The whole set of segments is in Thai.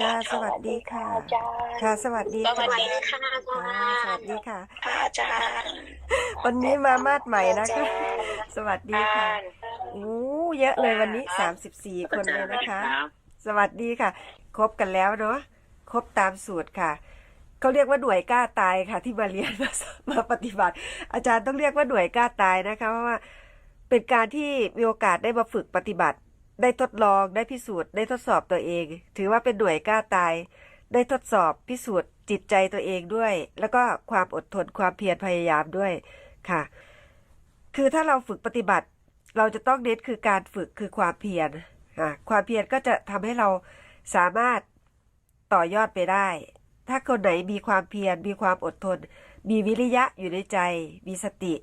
ค่ะ สวัสดีค่ะอาจารย์ค่ะ สวัสดีสค่ะวัสดีค่ะอาจารค่ะย์สวัสดีค่ะค่ะอาจารย์วันนี้มามาดใหม่นะคะอาจารย์สวัสดีค่ะโอ้เยอะเลยวันนี้สามสิบสี่คนเลยนะคะ สวัสดีค่ะ ครบกันแล้วเนาะครบตามสูตรค่ะเขาเรียกว่าหน่วยกล้าตายค่ะ ที่มาเรียนมามาปฏิบัติ อาจารย์ต้องเรียกว่าหน่วยกล้าตายนะคะเพราะว่าเป็นการที่มีโอกาสได้มาฝึกปฏิบัติ ได้ทดลองได้พิสูจน์ได้ทดสอบตัวเอง ถือว่าเป็นหน่วยกล้าตาย ได้ทดสอบพิสูจน์จิตใจตัวเองด้วย แล้วก็ความอดทนความเพียรพยายามด้วยค่ะ คือถ้าเราฝึกปฏิบัติ เราจะต้องเน้นคือการฝึกคือความเพียรอะความเพียรก็จะทำให้เราสามารถต่อยอดไปได้ ถ้าคนไหนมีความเพียรมีความอดทน มีวิริยะอยู่ในใจ มีสติ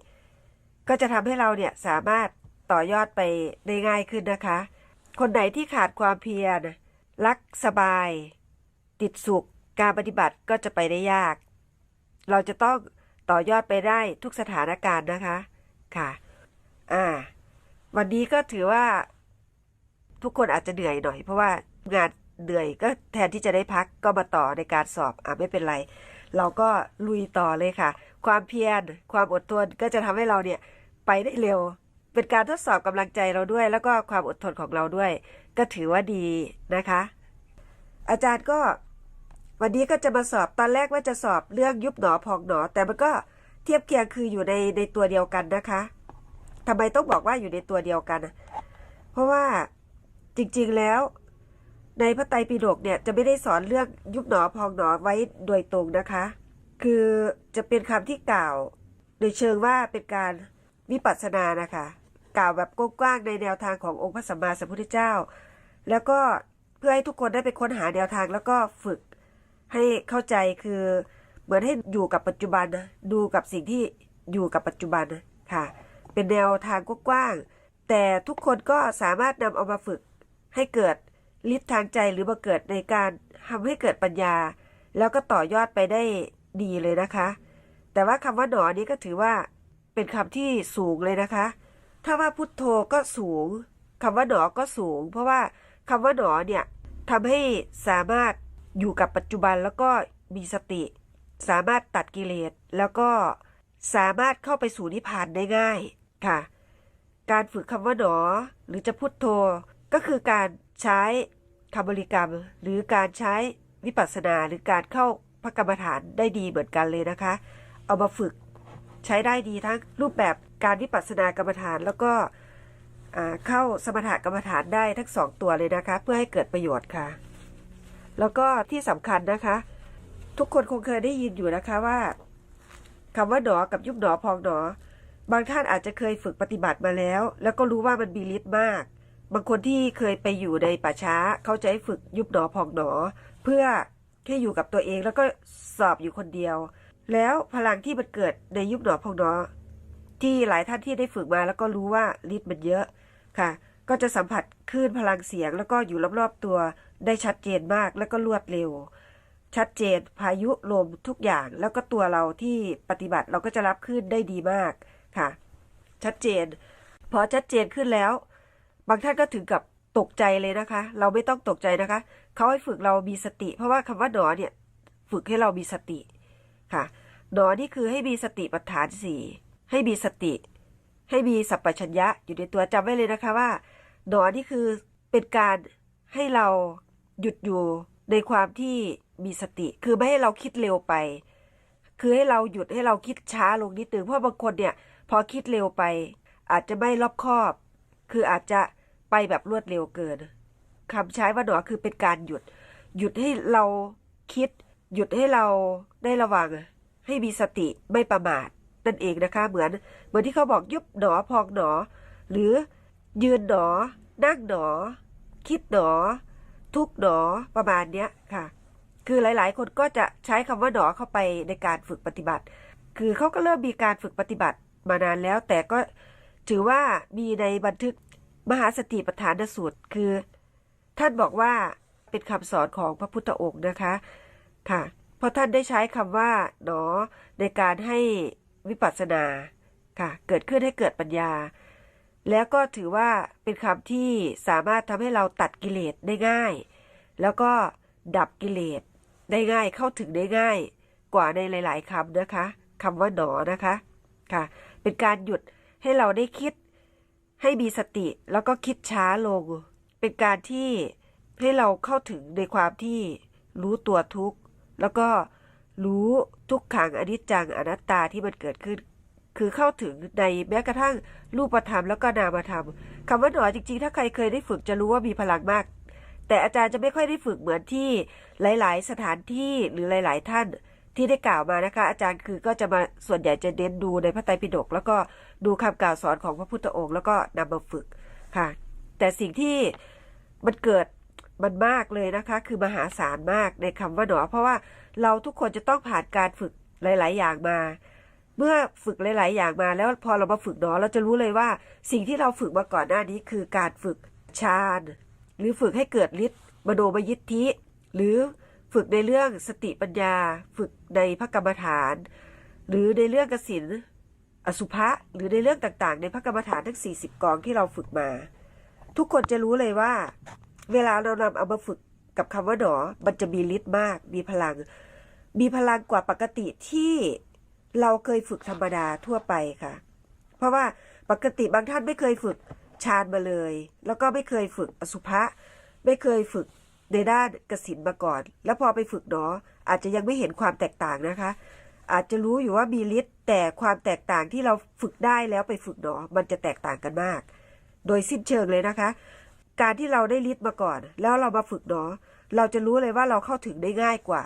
ก็จะทำให้เราเนี่ยสามารถต่อยอดไปได้ง่ายขึ้นนะคะ คนไหนที่ขาดความเพียรรักสบาย ติดสุข การปฏิบัติก็จะไปได้ยาก เราจะต้องต่อยอดไปได้ทุกสถานการณ์นะคะค่ะ อ่า วันนี้ก็ถือว่า ทุกคนอาจจะเหนื่อยหน่อย เพราะว่างานเหนื่อยก็แทนที่จะได้พักก็มาต่อในการสอบอะไม่เป็นไร เราก็ลุยต่อเลยค่ะ ความเพียรความอดทนก็จะทำให้เราเนี่ยไปได้เร็ว เป็นการทดสอบกำลังใจเราด้วย แล้วก็ความอดทนของเราด้วย ก็ถือว่าดีนะคะ อาจารย์ก็วันนี้ก็จะมาสอบตอนแรกว่าจะสอบเรื่องยุบหนอพองหนอ แต่มันก็เทียบเคียงคืออยู่ในในตัวเดียวกันนะคะทำไมต้องบอกว่าอยู่ในตัวเดียวกัน เพราะว่าจริงๆแล้ว ในพระไตรปิฎกเนี่ยจะไม่ได้สอนเรื่องยุบหนอพองหนอไว้โดยตรงนะคะ คือจะเป็นคำที่กล่าว โดยเชิงว่าเป็นการ วิปัสสนานะคะกล่าวแบบกว้างๆในแนวทางขององค์พระสัมมาสัมพุทธเจ้า แล้วก็เพื่อให้ทุกคนได้ไปค้นหาแนวทางแล้วก็ฝึกให้เข้าใจคือเหมือนให้อยู่กับปัจจุบันนะดูกับสิ่งที่อยู่กับปัจจุบันนะค่ะ เป็นแนวทางกว้างๆแต่ทุกคนก็สามารถนำเอามาฝึกให้เกิดฤทธิ์ทางใจหรือมาเกิดในการทำให้เกิดปัญญา แล้วก็ต่อยอดไปได้ดีเลยนะคะ แต่ว่าคำว่าหนอนี้ก็ถือว่า เป็นคำที่สูงเลยนะคะ ถ้าว่าพุทโธก็สูงคำว่าหนอก็สูง เพราะว่าคำว่าหนอเนี่ยทำให้สามารถอยู่กับปัจจุบันแล้วก็มีสติ สามารถตัดกิเลสแล้วก็สามารถเข้าไปสู่นิพพานได้ง่ายค่ะ การฝึกคำว่าหนอ หรือจะพุทโธก็คือการใช้คำบริกรรม หรือการใช้วิปัสสนาหรือการเข้าพระกรรมฐานได้ดีเหมือนกันเลยนะคะ เอามาฝึก ใช้ได้ดีทั้งรูปแบบการวิปัสสนากรรมฐานแล้วก็เข้าสมถกรรมฐานได้ทั้งสองตัวเลยนะคะ เพื่อให้เกิดประโยชน์ค่ะ แล้วก็ที่สำคัญนะคะ ทุกคนคงเคยได้ยินอยู่นะคะว่าคำว่าหนอกับยุบหนอพองหนอ บางท่านอาจจะเคยฝึกปฏิบัติมาแล้ว แล้วก็รู้ว่ามันมีฤทธิ์มาก บางคนที่เคยไปอยู่ในป่าช้า เขาจะให้ฝึกยุบหนอพองหนอ เพื่อแค่อยู่กับตัวเองแล้วก็สอบอยู่คนเดียว แล้วพลังที่มันเกิดในยุบหนอพองหนอที่หลายท่านที่ได้ฝึกมาแล้วก็รู้ว่าฤทธิ์มันเยอะค่ะ ก็จะสัมผัสคลื่นพลังเสียง แล้วก็อยู่รอบๆตัวได้ชัดเจนมากแล้วก็รวดเร็ว ชัดเจนพายุลมทุกอย่าง แล้วก็ตัวเราที่ปฏิบัติเราก็จะรับคลื่นได้ดีมากค่ะ ชัดเจน พอชัดเจนขึ้นแล้ว บางท่านก็ถึงกับตกใจเลยนะคะ เราไม่ต้องตกใจนะคะเขาให้ฝึกเรามีสติ เพราะว่าคำว่าหนอเนี่ย ฝึกให้เรามีสติค่ะ หนอนี่คือให้มีสติปัฏฐานสี่ให้มีสติ ให้มีสัพพัญญะอยู่ในตัวจำไว้เลยนะคะว่าหนอนี่คือเป็นการให้เราหยุดอยู่ในความที่มีสติ คือไม่ให้เราคิดเร็วไป คือให้เราหยุดให้เราคิดช้าลงนิดนึงเพราะบางคนเนี่ย พอคิดเร็วไป อาจจะไม่รอบคอบ คืออาจจะไปแบบรวดเร็วเกินคำใช้ว่าหนอคือเป็นการหยุด หยุดให้เราคิด หยุดให้เราได้ระวัง ให้มีสติไม่ประมาทนั่นเองนะคะ เหมือนเหมือนที่เขาบอกยุบหนอพองหนอ หรือยืนหนอ นั่งหนอ คิดหนอ ทุกหนอประมาณเนี้ยค่ะ คือหลายๆ คนก็จะใช้คำว่าหนอเข้าไปในการฝึกปฏิบัติ คือเขาก็เริ่มมีการฝึกปฏิบัติมานานแล้ว แต่ก็ถือว่ามีในบันทึกมหาสติปัฏฐานสูตรคือ ท่านบอกว่าเป็นคำสอนของพระพุทธองค์นะคะค่ะ เพราะท่านได้ใช้คำว่าหนอในการให้วิปัสสนาค่ะเกิดขึ้นให้เกิดปัญญา แล้วก็ถือว่าเป็นคำที่สามารถทำให้เราตัดกิเลสได้ง่าย แล้วก็ดับกิเลสได้ง่ายเข้าถึงได้ง่าย กว่าในหลาย ๆคำนะคะคำว่าหนอนะคะค่ะ เป็นการหยุดให้เราได้คิด ให้มีสติแล้วก็คิดช้าลง เป็นการที่ให้เราเข้าถึงในความที่รู้ตัวทุกข์ แล้วก็รู้ทุกขังอนิจจังอนัตตาที่มันเกิดขึ้น คือเข้าถึงในแม้กระทั่งรูปธรรมแล้วก็นามธรรมคำว่าหนอจริงๆ ถ้าใครเคยได้ฝึกจะรู้ว่ามีพลังมาก แต่อาจารย์จะไม่ค่อยได้ฝึกเหมือนที่หลาย ๆ สถานที่หรือหลาย ๆ ท่านที่ได้กล่าวมานะคะ อาจารย์คือก็จะมาส่วนใหญ่จะเน้นดูในพระไตรปิฎกแล้วก็ดูคำกล่าวสอนของพระพุทธองค์ แล้วก็นำมาฝึกค่ะ แต่สิ่งที่มันเกิด มันมากเลยนะคะ คือมหาศาลมากในคำว่าหนอ เพราะว่าเราทุกคนจะต้องผ่านการฝึกหลาย ๆ อย่างมา เมื่อฝึกหลาย ๆ อย่างมา แล้วพอเรามาฝึกหนอเราจะรู้เลยว่า สิ่งที่เราฝึกมาก่อนหน้านี้คือการฝึกฌานหรือฝึกให้เกิดฤทธิ์มโนมยิทธิ หรือฝึกในเรื่องสติปัญญา ฝึกในพระกรรมฐาน หรือในเรื่องกสินอสุภะหรือในเรื่องต่าง ๆ ในพระกรรมฐานทั้ง 40 กองที่เราฝึกมา ทุกคนจะรู้เลยว่า เวลาเรานำเอามาฝึกกับคำว่าหนอ มันจะมีฤทธิ์มาก มีพลัง มีพลังกว่าปกติที่เราเคยฝึกธรรมดาทั่วไปค่ะ เพราะว่าปกติบางท่านไม่เคยฝึกฌานมาเลย แล้วก็ไม่เคยฝึกอสุภะ ไม่เคยฝึกในด้านกสินมาก่อน แล้วพอไปฝึกหนอ อาจจะยังไม่เห็นความแตกต่างนะคะ อาจจะรู้อยู่ว่ามีฤทธิ์แต่ความแตกต่างที่เราฝึกได้แล้วไปฝึกหนอ มันจะแตกต่างกันมาก โดยสิ้นเชิงเลยนะคะ การที่เราได้ฤทธิ์มาก่อน แล้วเรามาฝึกหนอเราจะรู้เลยว่าเราเข้าถึงได้ง่ายกว่า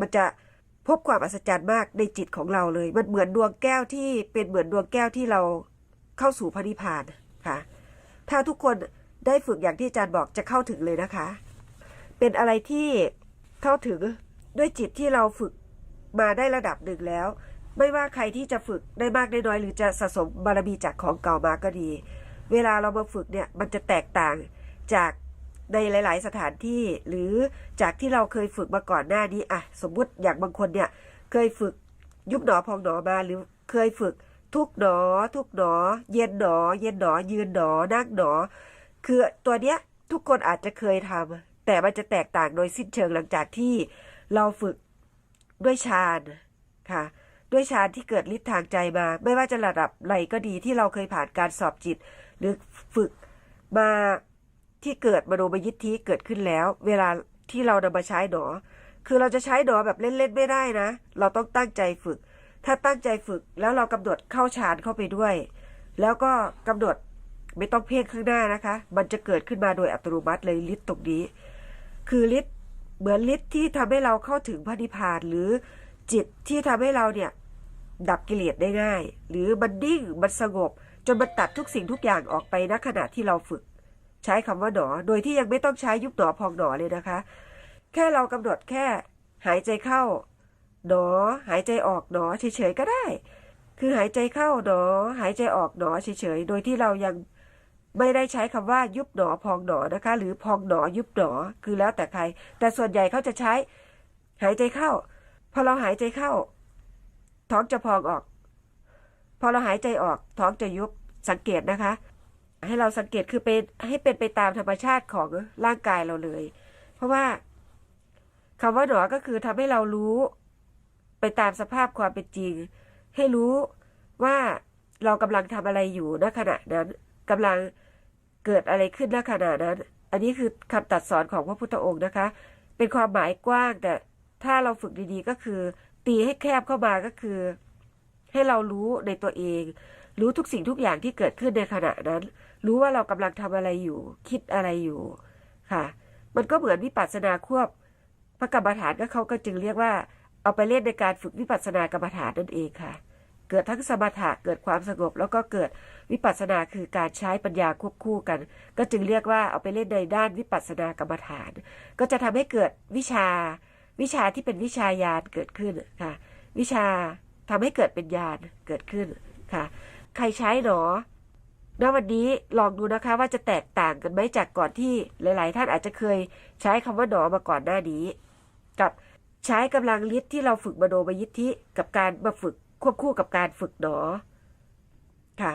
มันจะพบความอัศจรรย์มากในจิตของเราเลย มันเหมือนดวงแก้วที่เป็นเหมือนดวงแก้วที่เราเข้าสู่พระนิพพานค่ะ ถ้าทุกคนได้ฝึกอย่างที่อาจารย์บอกจะเข้าถึงเลยนะคะ เป็นอะไรที่เข้าถึงด้วยจิตที่เราฝึกมาได้ระดับหนึ่งแล้ว ไม่ว่าใครที่จะฝึกได้มากได้น้อย หรือจะสะสมบารมีจากของเก่ามาก็ดี เวลาเรามาฝึกเนี่ยมันจะแตกต่าง จากในหลาย ๆ สถานที่ หรือจากที่เราเคยฝึกมาก่อนหน้านี้อะสมมุติอย่างบางคนเนี่ย เคยฝึกยุบหนอพองหนอมาหรือเคยฝึกทุกหนอ ทุกหนอ เย็นหนอ เย็นหนอ ยืนหนอนั่งหนอ คือตัวเนี้ยทุกคนอาจจะเคยทำแต่มันจะแตกต่างโดยสิ้นเชิงหลังจากที่เราฝึกด้วยฌานค่ะ ด้วยฌานที่เกิดฤทธิ์ทางใจมา ไม่ว่าจะระดับไหนก็ดีที่เราเคยผ่านการสอบจิต หรือฝึกมา ที่เกิดมโนมยิทธิเกิดขึ้นแล้ว เวลาที่เรานำมาใช้หนอ คือเราจะใช้หนอแบบเล่นๆไม่ได้นะ เราต้องตั้งใจฝึก ถ้าตั้งใจฝึกแล้วเรากำหนดเข้าฌานเข้าไปด้วย แล้วก็กำหนดไม่ต้องเพ่งข้างหน้านะคะ มันจะเกิดขึ้นมาโดยอัตโนมัติเลยฤทธิ์ตรงนี้ คือฤทธิ์เหมือนฤทธิ์ที่ทำให้เราเข้าถึงพระนิพพานหรือจิตที่ทำให้เราเนี่ยดับกิเลสได้ง่าย หรือมันนิ่งมันสงบ จนมันตัดทุกสิ่งทุกอย่างออกไปณขณะที่เราฝึก ช้คำว่าหนอ โดยที่ยังไม่ต้องใช้ยุบหนอพองหนอเลยนะคะ แค่เรากำหนดแค่ หายใจเข้าหนอ หายใจออกหนอเฉยๆก็ได้ คือหายใจเข้าหนอ หายใจออกหนอเฉยๆ โดยที่เรายังไม่ได้ใช้คำว่ายุบหนอพองหนอนะคะ หรือพองหนอยุบหนอคือแล้วแต่ใคร แต่ส่วนใหญ่เขาจะใช้ หายใจเข้า พอเราหายใจเข้า ท้องจะพองออก พอเราหายใจออกท้องจะยุบสังเกตนะคะ ให้เราสังเกตคือเป็นให้เป็นไปตามธรรมชาติของร่างกายเราเลย เพราะว่าคำว่าหนอก็คือทำให้เรารู้ไปตามสภาพความเป็นจริง ให้รู้ว่าเรากำลังทำอะไรอยู่ณขณะนั้นกำลังเกิดอะไรขึ้นณขณะนั้น อันนี้คือคำตัดสอนของพระพุทธองค์นะคะ เป็นความหมายกว้างแต่ถ้าเราฝึกดีๆก็คือ ตีให้แคบเข้ามาก็คือ ให้เรารู้ในตัวเอง รู้ทุกสิ่งทุกอย่างที่เกิดขึ้นในขณะนั้น รู้ว่าเรากำลังทำอะไรอยู่ คิดอะไรอยู่ค่ะ มันก็เหมือนวิปัสสนาควบพระกรรมฐานก็เขาก็จึงเรียกว่า เอาไปเล่นในการฝึกวิปัสสนากรรมฐานนั่นเองค่ะ เกิดทั้งสมถะเกิดความสงบ แล้วก็เกิดวิปัสสนาคือการใช้ปัญญาควบคู่กัน ก็จึงเรียกว่าเอาไปเล่นในด้านวิปัสสนากรรมฐาน ก็จะทำให้เกิดวิชาวิชาที่เป็นวิชาญาณเกิดขึ้นค่ะ วิชาทำให้เกิดเป็นญาณเกิดขึ้นค่ะ ใครใช้หนอ ณวันนี้ลองดูนะคะว่าจะแตกต่างกันไหมจากก่อนที่หลาย ๆ ท่านอาจจะเคยใช้คำว่าหนอมาก่อนหน้านี้ กับใช้กำลังฤทธิ์ที่เราฝึกมโนมยิทธิกับการมาฝึกควบคู่กับการฝึกหนอค่ะ